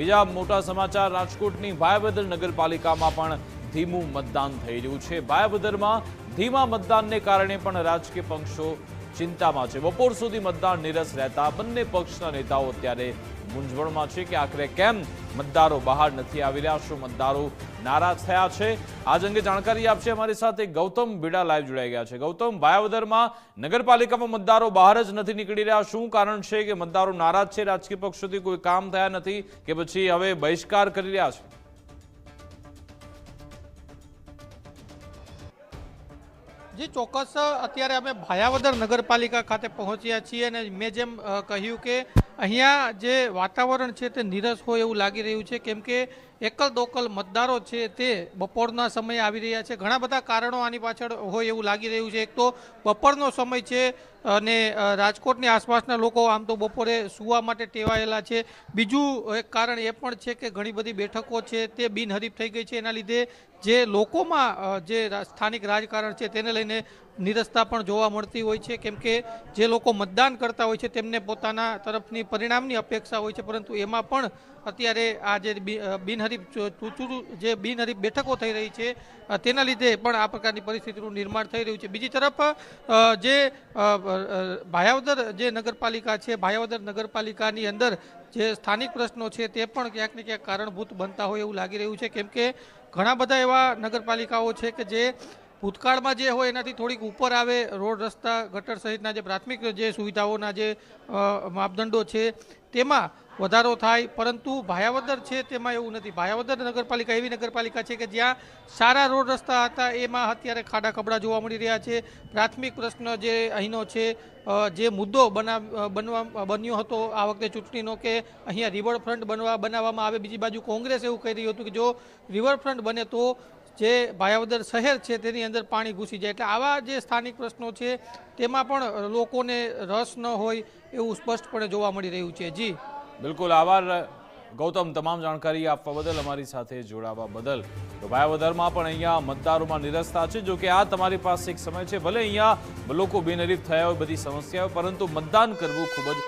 બીજા મોટા સમાચાર, રાજકોટની ભાયાવદર નગરપાલિકામાં પણ ધીમું મતદાન થઈ રહ્યું છે. ભાયાવદરમાં ધીમા મતદાનને કારણે પણ રાજકીય પક્ષો ચિંતામાં છે. બપોર સુધી મતદાન નિરસ રહેતા બંને પક્ષના નેતાઓ અત્યારે મૂંઝવણમાં છે કે આખરે કેમ મતદારો બહાર નથી આવી રહ્યા. શું મતદારો નારાજ થયા છે? આજ અંગે જાણકારી આપશે અમારી સાથે ગૌતમ બીડા લાઈવ જોડાઈ ગયા છે. ગૌતમ ભાયાવદરમાં નગરપાલિકામાં મતદારો બહાર જ નથી નીકળી રહ્યા. શું કારણ છે કે મતદારો નારાજ છે? રાજકીય પક્ષોથી કોઈ કામ થયા નથી કે પછી હવે બહિષ્કાર કરી રહ્યા છે? જી, ચોક્કસ અત્યારે અમે ભાયાવદર નગરપાલિકા ખાતે પહોંચ્યા છીએ અને મેં જેમ કહ્યું કે અહીંયા જે વાતાવરણ છે તે નીરસ હોય એવું લાગી રહ્યું છે, કેમ કે એકલ દોકલ મતદારો છે તે બપોરના સમયે આવી રહ્યા છે. ઘણા બધા કારણો આની પાછળ હોય એવું લાગી રહ્યું છે. એક તો બપોરનો સમય છે અને રાજકોટની આસપાસના લોકો આમ તો બપોરે સુવા માટે ટેવાયેલા છે. બીજું એક કારણ એ પણ છે કે ઘણી બધી બેઠકો છે તે બિનહરીફ થઈ ગઈ છે. એના લીધે જે લોકોમાં જે સ્થાનિક રાજકારણ છે તેને લઈને નિરસતા પણ જોવા મળતી હોય છે. કેમ કે જે લોકો મતદાન કરતા હોય છે તેમને પોતાના તરફની પરિણામની અપેક્ષા હોય છે. પરંતુ એમાં પણ અત્યારે આ જે બિનહરીફ ચૂ- ચૂંટણી, જે બિનહરીફ બેઠકો થઈ રહી છે તેના લીધે પણ આ પ્રકારની પરિસ્થિતિનું નિર્માણ થઈ રહ્યું છે. બીજી તરફ જે ભાયાવદર જે નગરપાલિકા છે, ભાયાવદર નગરપાલિકાની અંદર જે સ્થાનિક પ્રશ્નો છે તે પણ ક્યાંક ને ક્યાંક કારણભૂત બનતા હોય એવું લાગી રહ્યું છે. કેમ કે ઘણા બધા એવા નગરપાલિકાઓ છે કે જે ભૂતકાળમાં જે હોય એનાથી થોડીક ઉપર આવે રોડ રસ્તા ગટર સહિતના જે પ્રાથમિક જે સુવિધાઓના જે માપદંડો છે તેમાં વધારો થાય. પરંતુ ભાયાવદર છે તેમાં એવું નથી. ભાયાવદર નગરપાલિકા એવી નગરપાલિકા છે કે જ્યાં સારા રોડ રસ્તા હતા એમાં અત્યારે ખાડા ખબડા જોવા મળી રહ્યા છે. પ્રાથમિક પ્રશ્ન જે અહીંનો છે જે મુદ્દો બનાવ અ, બનવા બન્યો હતો આ વખતે ચૂંટણીનો કે અહીંયા રિવરફ્રન્ટ બનવા બનાવવામાં આવે. બીજી બાજુ કોંગ્રેસ એવું કહી રહ્યું હતું કે જો રિવરફ્રન્ટ બને તો જે ભાયાવદર શહેર છે તેની અંદર પાણી ઘૂસી જાય. એટલે આવા જે સ્થાનિક પ્રશ્નો છે, તેમાં પણ લોકોને રસ ન હોય એવું સ્પષ્ટપણે જોવા મળી રહ્યું છે. જી. બિલકુલ, આભાર. ગૌતમ, તમામ જાણકારી આપવા બદલ, અમારી સાથે જોડાવા બદલ. તો ભાયાવદરમાં પણ અહીંયા મતદારોમાં નિરસતા છે. જો કે આ તમારી પાસે એક સમય છે. ભલે અહીંયા લોકો બિનહરીફ થયા હોય, બધી સમસ્યાઓ પરંતુ મતદાન કરવું ખૂબ જ